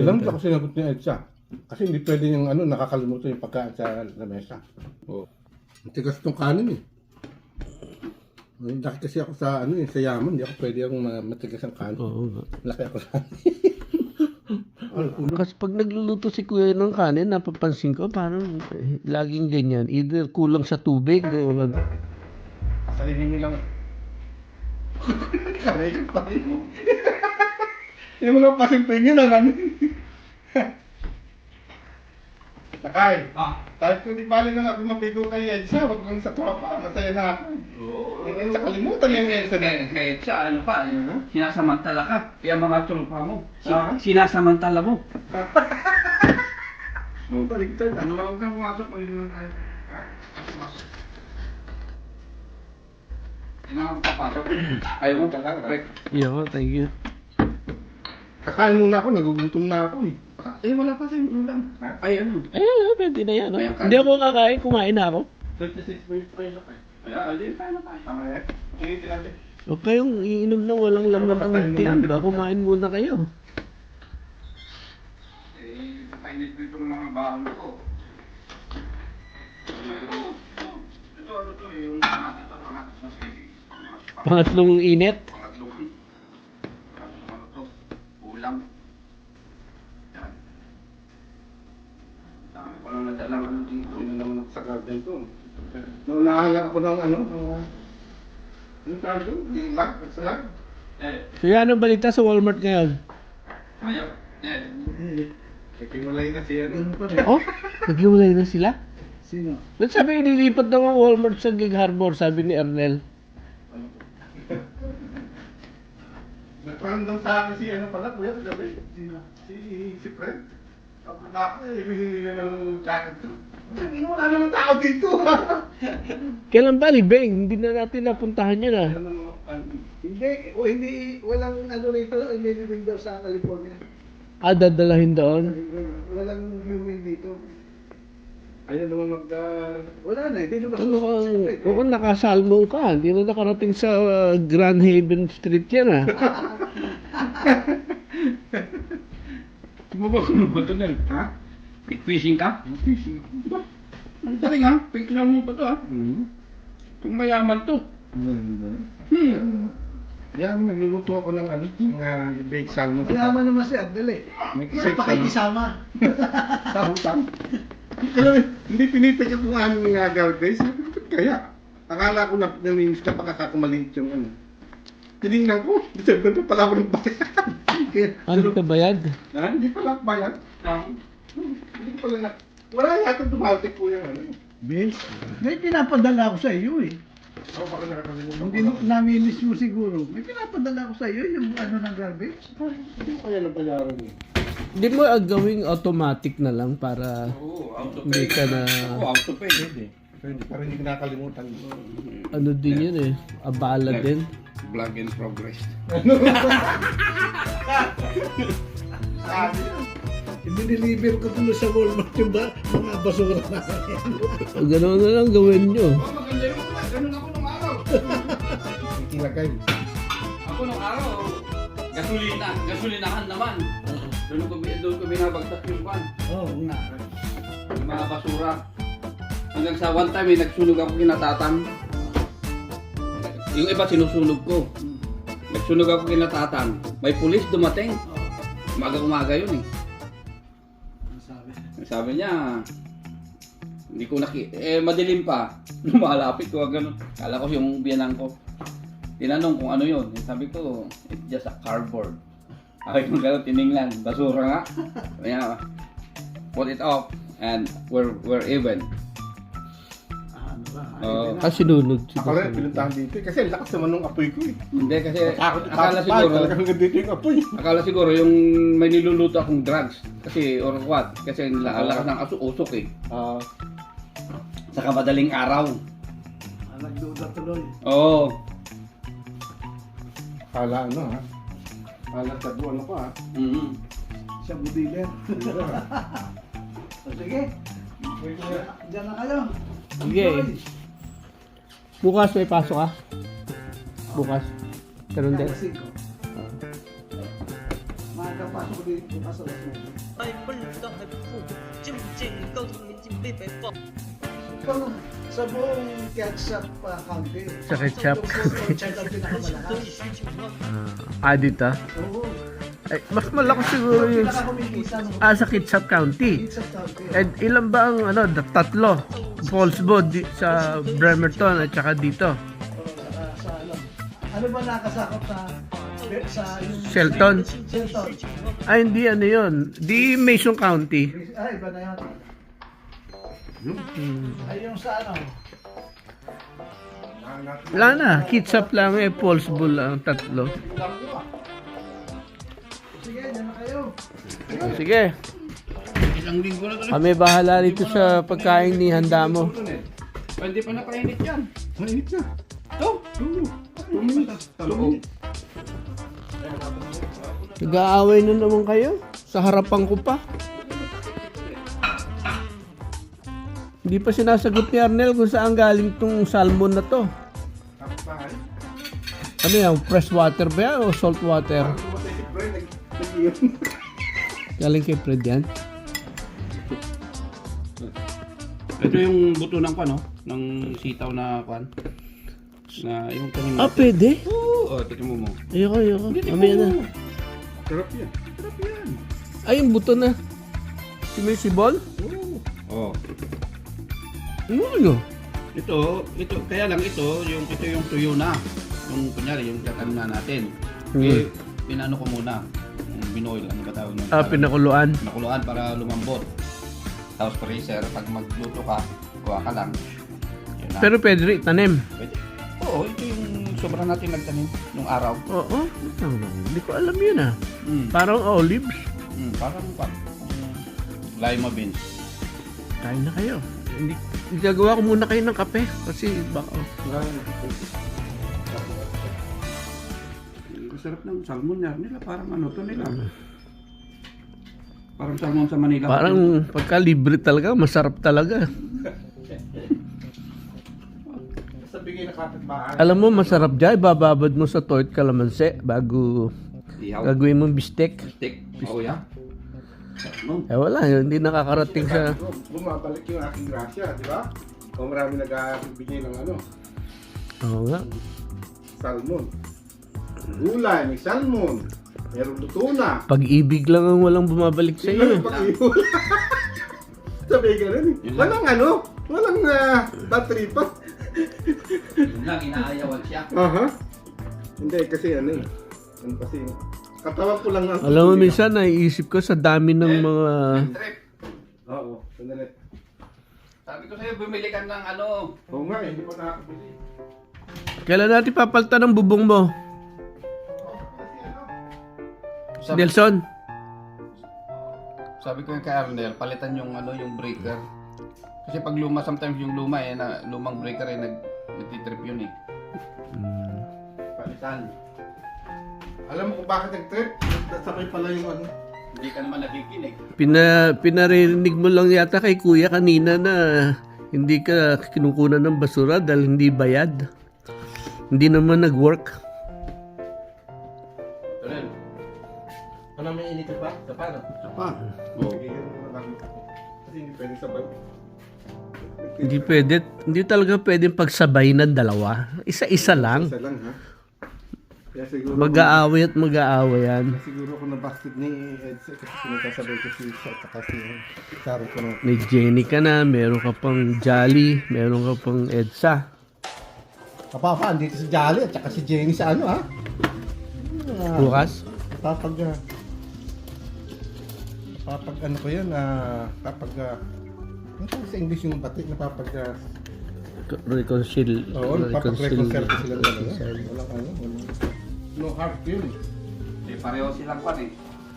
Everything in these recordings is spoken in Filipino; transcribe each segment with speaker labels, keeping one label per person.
Speaker 1: Alam mo kasi sinagot ni Edsa. Kasi hindi pwede yung ano, nakakalimutan yung pagkain sa lamesa. Oo. Ang tigas tong kanin eh. Ay, Laki kasi ako sa ano eh, sa yaman, hindi ako pwede ma- matigas ang kanin.
Speaker 2: Oo nga.
Speaker 1: Laki ako sa ano.
Speaker 2: Kasi pag nagluluto si kuya ng kanin, napapansin ko, parang eh, laging ganyan. Either kulang sa tubig, o wag-
Speaker 1: Sarili niyo lang. Karay ka pa rin mo. Yung mga pasimpingin lang ano. Takay.
Speaker 3: Ah,
Speaker 1: Kahit kung di bali na ako mabigo kay Edsa, wag kang sa tropa, masaya na ako.
Speaker 3: oo.
Speaker 1: Yung Edsa, kalimutan yung Edsa na.
Speaker 3: Kaya, kaya sa ano pa, sinasamantala ka. Kaya mga tropa mo. Si-
Speaker 1: Ah?
Speaker 3: Sinasamantala mo.
Speaker 1: Oh, baligtad. Ano lang ka pumasok mo yun tayo.
Speaker 3: Hindi na ako papasok. Ayaw mo talaga.
Speaker 2: Thank you.
Speaker 1: Kakain muna ako, nagugutom na ako eh.
Speaker 3: Eh, wala pa sa'yo ulam. Ay, ano?
Speaker 2: Ay, ano, pwede na yan. Hindi ako kakain, kumain na ako.
Speaker 1: 36 minutes pa yun ako eh.
Speaker 3: Ay, alin na tayo.
Speaker 1: Tama yan. Hindi tinabi.
Speaker 2: Huwag kayong iinom na walang laman ang tiyan ba? Kumain muna kayo.
Speaker 3: Eh, kainit dito ng mga baon ko. Ito, ano to, yung na na sige.
Speaker 2: Pangatlong init.
Speaker 3: Pangatlong. Ano to? Ulam. Yan. Dami ko lang nadalang ano dito.
Speaker 1: Yun na garden ko. Nung nakahanap ako ng ano, ng... Anong tawag doon? Yung lag, sa lag.
Speaker 3: Eh,
Speaker 2: So yan ang balita sa Walmart ngayon.
Speaker 3: ayaw. Eh,
Speaker 1: Nagpimulay na siya. Ano
Speaker 2: Oh, naghiwalay na sila?
Speaker 1: Sino?
Speaker 2: Ba't sabi ililipat daw ang Walmart sa Gig Harbor, sabi ni Ernel.
Speaker 1: Nagparandam sa akin si ano pala, kuya, gabi. Sino? Si, si Fred. Hindi wala naman tao dito.
Speaker 2: Kailan ba, Libeng? Hindi na natin napuntahan yan ah.
Speaker 1: Ano ano,
Speaker 4: Hindi, o hindi, walang ano rito, hindi rin daw sa California.
Speaker 2: Ah, dadalahin doon.
Speaker 4: Walang viewing dito.
Speaker 1: Ayaw naman mag... ah,
Speaker 4: Wala na, hindi naman.
Speaker 2: Ano ka, oo, nakasalmong ka. Hindi na nakarating sa uh, Grand Haven Street yan ah.
Speaker 3: Ba ito, Nel? Ha? Fishing ka? Fishing. Ba? Ang galing ha? Picture mo pa to ha?
Speaker 1: Hmm.
Speaker 3: Itong mayaman to. Hmm.
Speaker 1: Yan, nagluluto ako ng ano, mga baked salmon.
Speaker 4: Mayaman naman siya, dali.
Speaker 1: May baked
Speaker 4: pa
Speaker 1: salmon.
Speaker 4: kisama.
Speaker 1: Sa hutang. Hindi pinipigat mo aming nga girl guys. Sabi ko, "Ba't Kaya, akala ko na naminis na pakakakumaliit yung ano. Tinignan ko, December pa pala ako ng bayad. Kaya,
Speaker 2: Ano ka bayad?
Speaker 1: ha? Hindi pala bayad.
Speaker 3: Ah.
Speaker 1: Hindi pala na. Wala yata dumating po yung ano.
Speaker 4: Bills? May pinapadala ko sa iyo eh.
Speaker 1: Ako baka nakakalimutan
Speaker 4: Hindi mo naminis mo siguro. May pinapadala ko sa iyo yung ano ng garbage.
Speaker 1: Hindi ko kaya nabayaran eh.
Speaker 2: Hindi mo ah, gawing automatic na lang para
Speaker 3: Oo, auto
Speaker 2: hindi ka na
Speaker 3: Oo, auto pay.
Speaker 1: Pwede. Pwede. Pero hindi ko nakakalimutan.
Speaker 2: ano din yun eh. Abala din.
Speaker 3: Vlog in progress.
Speaker 4: Dinideliver ko tuloy sa Walmart yung ba, mga basura na
Speaker 2: O gano'n na lang gawin nyo.
Speaker 3: Oh, maganda yung vlog. Ganun ako nung araw.
Speaker 1: Ilagay.
Speaker 3: Ako nung araw, gasolina. Gasolinahan naman. Doon ko, doon ko binabagsak yung pan.
Speaker 4: Oo nga.
Speaker 3: Yung mga basura. Hanggang sa one time, eh, nagsunog ako kinatatang. Yung iba sinusunog ko. Nagsunog ako kinatatang. May pulis dumating. Umaga-umaga yun eh.
Speaker 4: Ang sabi.
Speaker 3: Sabi niya, hindi ko naki... Eh, madilim pa. Lumalapit ko, gano'n. Kala ko yung biyanang ko. Tinanong kung ano yun. Eh, Sabi ko, it's just a cardboard. Sabi ko gano'n, tiningnan. Basura nga. Niya, put it off and we're, we're even. Oo.
Speaker 2: Ah, sinunod.
Speaker 1: Ako rin, pinuntahan dito eh. Kasi ang lakas naman ng apoy ko eh.
Speaker 3: Hindi kasi
Speaker 1: Takot,
Speaker 3: akala siguro,
Speaker 1: talagang hanggang dito yung apoy.
Speaker 3: akala siguro yung may niluluto akong drugs. Kasi, or what? Kasi ang lakas ng aso-usok eh.
Speaker 1: Ah,
Speaker 3: Saka madaling araw.
Speaker 4: Ah, nagduda tuloy.
Speaker 3: Oo.
Speaker 1: kala ano ha. Kala sa buwan ano ko ha.
Speaker 3: Mm-hmm.
Speaker 4: Siya budiler. O sige, dyan na kayo.
Speaker 2: Sige. Bukas may pasok ka? Bukas. Ganun din.
Speaker 4: Makakapasok ko din bukas sa
Speaker 5: last minute. Ay, balita, ay, po. Jim, Jim, ikaw, Jim,
Speaker 4: Bebe, po. Buong ketchup ah, uh, country.
Speaker 2: Sa ketchup?
Speaker 5: Sa
Speaker 4: pinakamalakas.
Speaker 2: Ah, Adita?
Speaker 4: Oo.
Speaker 2: Ay, mas malakas siguro yung... Ah, sa Kitsap County.
Speaker 4: Kitsap County.
Speaker 2: And ilan ba ang ano, tatlo? Paulsbo di, sa Bremerton at saka dito.
Speaker 4: Sa ano. Ano ba nakasakop sa sa yung
Speaker 2: Shelton.
Speaker 4: Shelton?
Speaker 2: Ay, hindi ano yun. Di Mason County.
Speaker 4: Ay, iba na yun.
Speaker 2: Hmm.
Speaker 4: Ay, yung sa ano.
Speaker 2: Wala na. Kitsap lang eh. Paulsbo lang. Tatlo.
Speaker 4: Sige, dyan na kayo.
Speaker 2: Sige.
Speaker 3: Ilang linggo na ulit.
Speaker 2: Kami bahala dito sa pagkain ni handa mo.
Speaker 3: Pwede pa nakainit yan.
Speaker 1: Mainit na.
Speaker 3: Ito.
Speaker 1: Minutes.
Speaker 2: Nag-aaway na naman kayo. Sa harapan ko pa. Hindi pa sinasagot ni Arnel kung saan galing tong salmon na to. Ano yan? Fresh water ba yan o salt water? Galing kay Fred yan.
Speaker 3: Ito yung buto ng kwan, no? Ng sitaw na kwan. Na yung tanim
Speaker 2: Ah, pwede?
Speaker 3: Oo, oh, titin mo mo.
Speaker 2: Ayoko, ayoko. Mamaya na.
Speaker 1: Sarap yan.
Speaker 2: Ay, yung buto na. Sumisibol?
Speaker 3: Oo. Oh.
Speaker 2: Ano ano?
Speaker 3: Ito, ito, kaya lang ito, yung ito yung tuyo na. Yung kunyari, yung tatanim na natin.
Speaker 2: Hmm.
Speaker 3: Eh, pinano ko muna. Binoil, ano ba tawag nun?
Speaker 2: Ah, pinakuluan.
Speaker 3: Pinakuluan para lumambot. Tapos freezer, pag magluto ka, kuha ka lang. Yun na.
Speaker 2: Pero pwede rin itanim.
Speaker 3: Pwede. Oo, ito yung sobra natin nagtanim nung araw.
Speaker 2: Oo. Hindi ko alam yun ah.
Speaker 3: Mm.
Speaker 2: Parang olives.
Speaker 3: Mm, parang kwan. Lima beans.
Speaker 2: Kain na kayo. Hindi, gagawa ko muna kayo ng kape. Kasi baka...
Speaker 3: Masarap ng salmon niya. Nila parang ano to nila. Parang salmon sa Manila.
Speaker 2: Parang pagka libre talaga, masarap talaga.
Speaker 1: Sa bigay na kapitbahay.
Speaker 2: Alam mo, masarap dyan. Bababad mo sa toit kalamansi bago
Speaker 3: Ihaw.
Speaker 2: gagawin mo bistek.
Speaker 3: Stick. Oo, ya. No.
Speaker 2: Eh wala, hindi nakakarating sa...
Speaker 1: Bumabalik yung aking grasya, di ba? O marami nag-bigay ng ano,
Speaker 2: Oo nga.
Speaker 1: salmon. Gulay, may salmon. Meron luto na.
Speaker 2: Pag-ibig lang ang walang bumabalik sa iyo.
Speaker 1: Pag-iwan. Sabi ka rin. eh.
Speaker 3: Yun lang.
Speaker 1: Walang ano, walang uh, battery pa.
Speaker 3: Yun lang, inaayawan siya.
Speaker 1: Aha. Hindi, kasi ano eh. Ano kasi, katawan ko lang ang...
Speaker 2: Alam mo, minsan naiisip ko sa dami ng mga...
Speaker 3: Trip.
Speaker 1: Oo, sandali.
Speaker 3: Sabi ko sa'yo, bumili ka ng ano.
Speaker 1: Oo nga, eh, hindi pa nakakabili.
Speaker 2: Kailan natin papalta ng bubong mo?
Speaker 3: Sabi,
Speaker 2: Nelson?
Speaker 3: sabi ko yung kay Arnel, palitan yung ano, yung breaker. Kasi pag luma, sometimes yung luma eh, na lumang breaker eh, nag, nagtitrip yun eh. Palitan.
Speaker 1: Alam mo kung bakit nag-trip? Nasakay pala yung ano.
Speaker 3: Hindi ka naman nakikinig.
Speaker 2: Pina, pinarinig mo lang yata kay kuya kanina na hindi ka kinukunan ng basura dahil hindi bayad. Hindi naman nag-work.
Speaker 1: Ano may init pa? Sa paano?
Speaker 3: isa pa. Oo.
Speaker 1: Sige, yun muna bago. Kasi hindi pwede sabay.
Speaker 2: Hindi pwede, hindi talaga pwedeng pagsabay ng dalawa. Isa-isa lang.
Speaker 1: Isa lang ha. Kaya siguro...
Speaker 2: Mag-aaway at mag-aaway yan.
Speaker 1: Kaya siguro ako nabasted ni Edsa kasi sinasabay ko si Isa at saka si Sharon ko ng
Speaker 2: May Jenny ka na, meron ka pang Jolly, meron ka pang Edsa.
Speaker 1: Kapapa, andito si Jolly at saka si Jenny sa ano ha?
Speaker 2: Bukas?
Speaker 1: Kapag ah, kapag ano ko yan, ah, kapag ah, ano tawag sa English yung batik na kapag ah,
Speaker 2: Reconcile.
Speaker 1: oo, reconcile ko sila dalawa. Walang ano, walang no hard feelings.
Speaker 3: Eh, pareho silang kwan eh.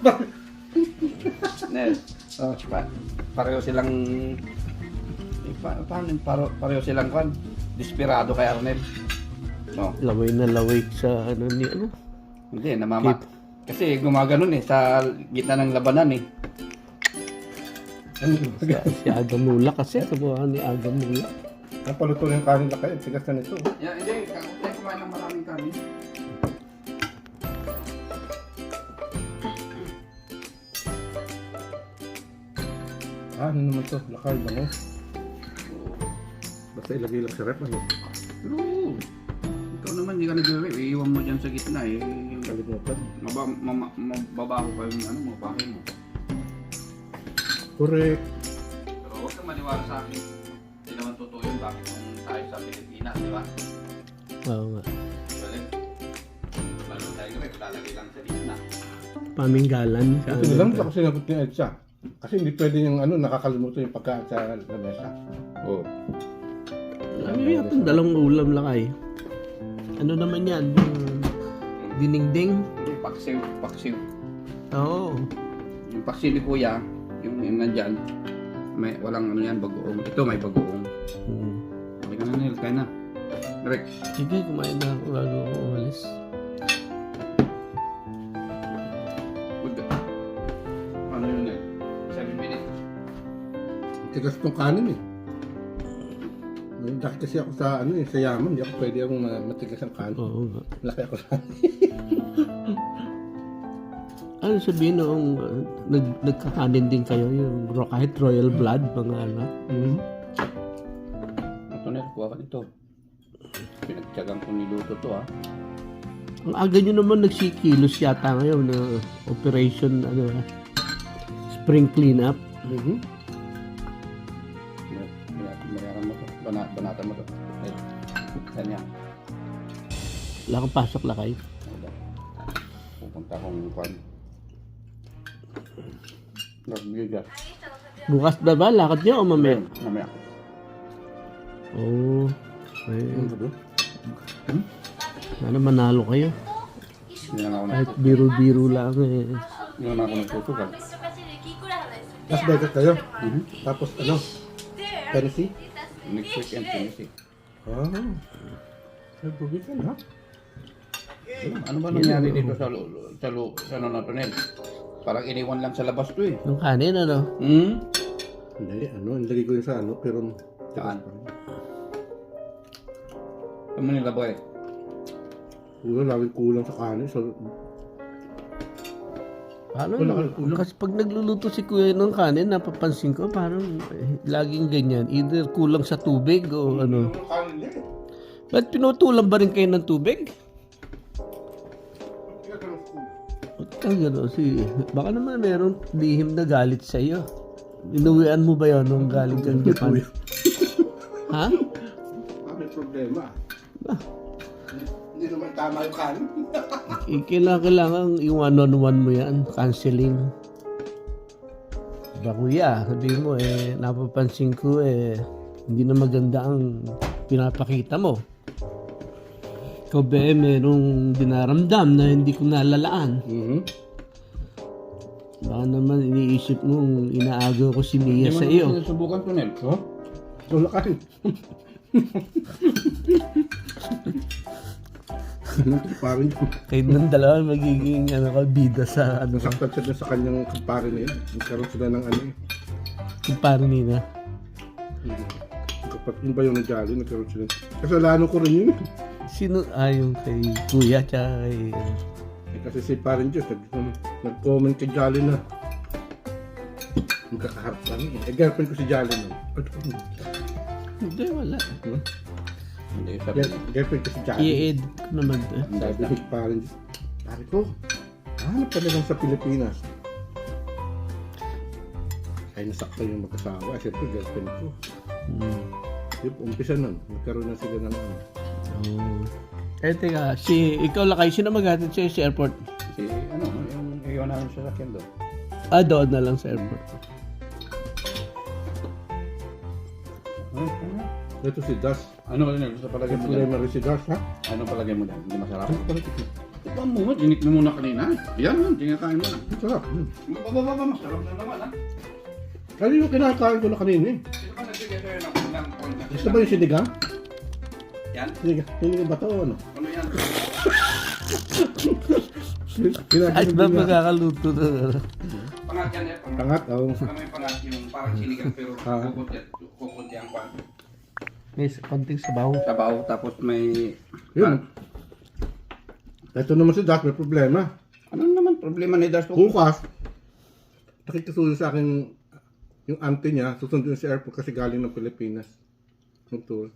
Speaker 3: Nel,
Speaker 1: Ah,
Speaker 3: pa, pareho silang... Eh, pa, paano paro, pareho silang kwan? Desperado kay Arnel. No,
Speaker 2: Laway na laway sa ano ni ano.
Speaker 3: hindi, namama.
Speaker 2: Kip.
Speaker 3: Kasi gumaganon eh, sa gitna ng labanan eh
Speaker 2: si Aga Mula kasi, kabuhan ni Aga Mula.
Speaker 1: Napaluto yung kanin na kayo, tigas na nito.
Speaker 3: Yeah, hindi, kakumplex kumain ng maraming kanin.
Speaker 1: Ah, ano naman to? Lakay, bango. Basta ilagay lang sa rep, ano?
Speaker 3: Pero, ikaw naman, hindi ka nag-rep. Iiwan mo dyan sa gitna eh.
Speaker 1: Yung kalimutan.
Speaker 3: Maba, ma, ma, mababaho pa yung ano, mabaho mo.
Speaker 1: Correct.
Speaker 3: Pero huwag kang maniwala sa akin. Hindi naman totoo yun. Bakit kung tayo sa Pilipinas, di ba?
Speaker 2: Oo nga.
Speaker 3: Galing. Lalo tayo rep, lalagay lang sa gitna.
Speaker 2: Paminggalan. sa
Speaker 1: Ito lang
Speaker 2: to.
Speaker 1: sa sinagot ni Edsa. Kasi hindi pwede yung ano, nakakalimutan yung pagkain sa lamesa. Oo.
Speaker 2: Ano yata dalawang ulam lang ay. Ano naman yan? Yung Diningding?
Speaker 3: Hindi, paksiw, paksiw.
Speaker 2: Oo.
Speaker 3: Yung paksiw ni kuya, yung, yung nandyan, may walang ano yan, bagoong. Ito may bagoong.
Speaker 2: Hmm.
Speaker 3: Okay ka na Nel, kaya na. Direk.
Speaker 2: Sige, kumain na ako bago ako umalis.
Speaker 3: Good. Ano yun Nel? 7 minutes.
Speaker 1: Tigas tong kanin eh. Dahil kasi ako sa ano eh, sa yaman, hindi ako pwede akong ma- matigas ang kanin.
Speaker 2: Oo nga.
Speaker 1: Laki ako sa
Speaker 2: Ano sabihin noong uh, nag, nagkakanin din kayo yung kahit royal blood mga ano?
Speaker 1: Mhm.
Speaker 3: Ito Nel, kuha ka nito. Pinagtsagang ko niluto to ah.
Speaker 2: Ang aga nyo naman nagsikilos yata ngayon na operation ano ah, spring cleanup.
Speaker 1: Mhm.
Speaker 3: Bayaran mo to. Bana, banatan mo to. Nel. Kanya.
Speaker 2: Wala kang pasok lakay.
Speaker 3: Pupunta akong kwan. Nagbigas.
Speaker 2: Bukas ba ba? Lakad nyo o mamaya?
Speaker 3: Mamaya.
Speaker 2: Oo. Oh,
Speaker 1: Ano
Speaker 2: ay,
Speaker 1: ba?
Speaker 2: sana manalo kayo.
Speaker 3: Hindi na ako nag-
Speaker 2: Kahit biro-biro lang eh.
Speaker 3: Hindi na ako nagtutugan.
Speaker 1: Las Vegas kayo?
Speaker 3: Mhm.
Speaker 1: Tapos ano? Tennessee?
Speaker 3: Next weekend, Tennessee.
Speaker 1: Ah. Ay, bugis ka na.
Speaker 3: Ano ba nangyari dito sa lu- sa lu- sa ano na to, Nel? Parang iniwan lang sa labas to eh.
Speaker 2: Yung kanin ano?
Speaker 3: Hmm?
Speaker 1: Hindi, ano, nilagay ko yun sa ano, pero...
Speaker 3: Saan? Ano nila boy?
Speaker 1: Kulang, laging kulang sa kanin. So,
Speaker 2: Paano?
Speaker 1: Kulang.
Speaker 2: Kasi pag nagluluto si kuya ng kanin, napapansin ko parang eh, laging ganyan. Either kulang sa tubig o ano.
Speaker 1: yung kanin niya eh.
Speaker 2: Ba't pinutulan ba rin kayo ng tubig? Ba't ka gano'n? Si, baka naman meron lihim na galit sa iyo. Inuwian mo ba yun nung galing kang Japan? ha?
Speaker 1: Ah, may problema.
Speaker 2: Ba?
Speaker 1: Hindi naman tama yung kanin.
Speaker 2: Eh, Kailangan, kailangan yung one-on-one mo yan, counseling. Ba kuya, sabihin mo eh, napapansin ko eh, hindi na maganda ang pinapakita mo. Ikaw ba eh, merong dinaramdam na hindi ko nalalaan.
Speaker 1: Mhm.
Speaker 2: Baka naman iniisip mo inaagaw ko si Mia
Speaker 3: Hindi mo
Speaker 2: sa
Speaker 3: naman
Speaker 2: iyo.
Speaker 3: sinusubukan to, Nel.
Speaker 1: Oh? Wala kanin. Parang
Speaker 2: Kayo ng dalawa magiging ano ka, bida sa ano ka,
Speaker 1: nasaktan siya dun sa kanyang kumpare na yun. Nagkaroon sila ng ano eh.
Speaker 2: kumpare nila.
Speaker 1: Kapag yun ba yung nag-jolly, nagkaroon sila. Kasalanan ko rin yun. Eh.
Speaker 2: Sino, ah, yung kay kuya, tsaka kay,
Speaker 1: Eh, kasi si Parang Diyos, nag, nag-comment kay Jolly na magkakaharap kami. Eh, girlfriend ko si Jolly na.
Speaker 2: hindi, wala.
Speaker 3: Hindi, sabi
Speaker 1: Girl, girlfriend ko si Jolly.
Speaker 2: I-edit ko naman to.
Speaker 1: Sabi ni Parang Diyos, pare ko, hanap ka na lang sa Pilipinas. Ay, nasaktan yung mag-asawa. Siyempre, girlfriend ko.
Speaker 2: Hmm.
Speaker 1: Yung umpisa nun, nagkaroon na sila ng ano.
Speaker 2: Oh. Eh, teka, si, ikaw lakay, sino maghatid sa'yo sa airport?
Speaker 3: Si, ano, yung iwan namin sa sakyan doon.
Speaker 2: Ah, doon na lang sa airport.
Speaker 3: Ano, ano?
Speaker 1: Ito si Das.
Speaker 3: Ano ba Nel? Sa palagay mo dyan?
Speaker 1: rin si Das, ha?
Speaker 3: Ano palagay mo dyan? Hindi masarap?
Speaker 1: Ano pala ito?
Speaker 3: Ito mo, dinik mo muna kanina. Yan, yan, tingnan mo na.
Speaker 1: Ang sarap. Hmm.
Speaker 3: Bababa, masarap na naman, ha?
Speaker 1: Yung kinakain ko na kanina eh?
Speaker 3: Na
Speaker 1: Gusto ba yung sinigang?
Speaker 3: Yan?
Speaker 1: Sinigang ba ito o ano?
Speaker 3: Ano yan?
Speaker 2: Ay, ba
Speaker 1: Kinakain
Speaker 2: magkakaluto na?
Speaker 3: Pangat yan, eh. Pangat.
Speaker 1: Pangat, oh.
Speaker 3: Ano may pangat yung parang sinigang pero
Speaker 1: Ah.
Speaker 3: kukunti kukunti ang pan.
Speaker 2: May konting sabaw.
Speaker 3: Sabaw, tapos may...
Speaker 1: Yun. Ito naman si Das, may problema.
Speaker 3: Ano naman problema ni Das?
Speaker 1: Bukas, nakikisuyo sa akin Yung auntie niya, susundin sa airport kasi galing ng Pilipinas. Mag-tour.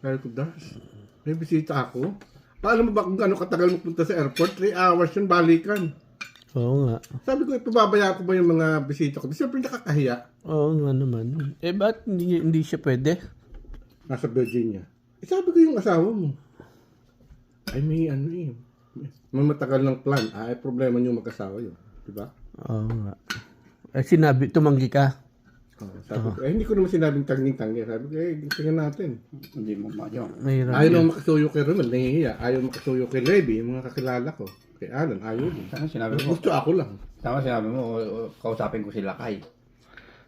Speaker 1: Sabi ko, Das, may bisita ako. Paano mo ba kung gaano katagal magpunta sa airport? 3 hours yun, balikan.
Speaker 2: Oo nga.
Speaker 1: Sabi ko, ipababaya ko ba yung mga bisita ko? Siyempre nakakahiya.
Speaker 2: Oo nga naman. Eh, ba't hindi, hindi siya pwede?
Speaker 1: Nasa Virginia. Eh, sabi ko yung asawa mo. Ay, may ano eh. May matagal ng plan. Ah, ay problema niyo mag-asawa yun. Diba?
Speaker 2: Oo nga. Eh, sinabi, tumanggi ka.
Speaker 1: Sabi ko, eh, hindi ko naman sinabing tanging-tangi. Sabi ko, eh, tingnan natin.
Speaker 3: Hindi mo madyo.
Speaker 2: Mahirap.
Speaker 1: Ayaw naman makasuyo kay Romel, nahihiya. Ayaw makasuyo kay Levi, yung mga kakilala ko. Kay Alan, ayaw din.
Speaker 3: Tama sinabi mo.
Speaker 1: Gusto ako lang.
Speaker 3: Tama sinabi mo, o- o- kausapin ko sila kay.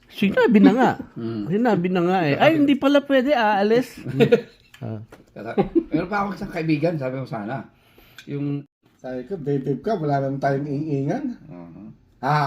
Speaker 2: Sinabi na nga.
Speaker 3: Mm.
Speaker 2: Sinabi na nga eh. Ay, hindi pala pwede, aalis. ah.
Speaker 3: Kasa- Meron pa ako isang kaibigan, sabi mo sana. Yung,
Speaker 1: Sabi ko, babe, babe ka, wala naman tayong iingan.
Speaker 3: uh
Speaker 1: Ah,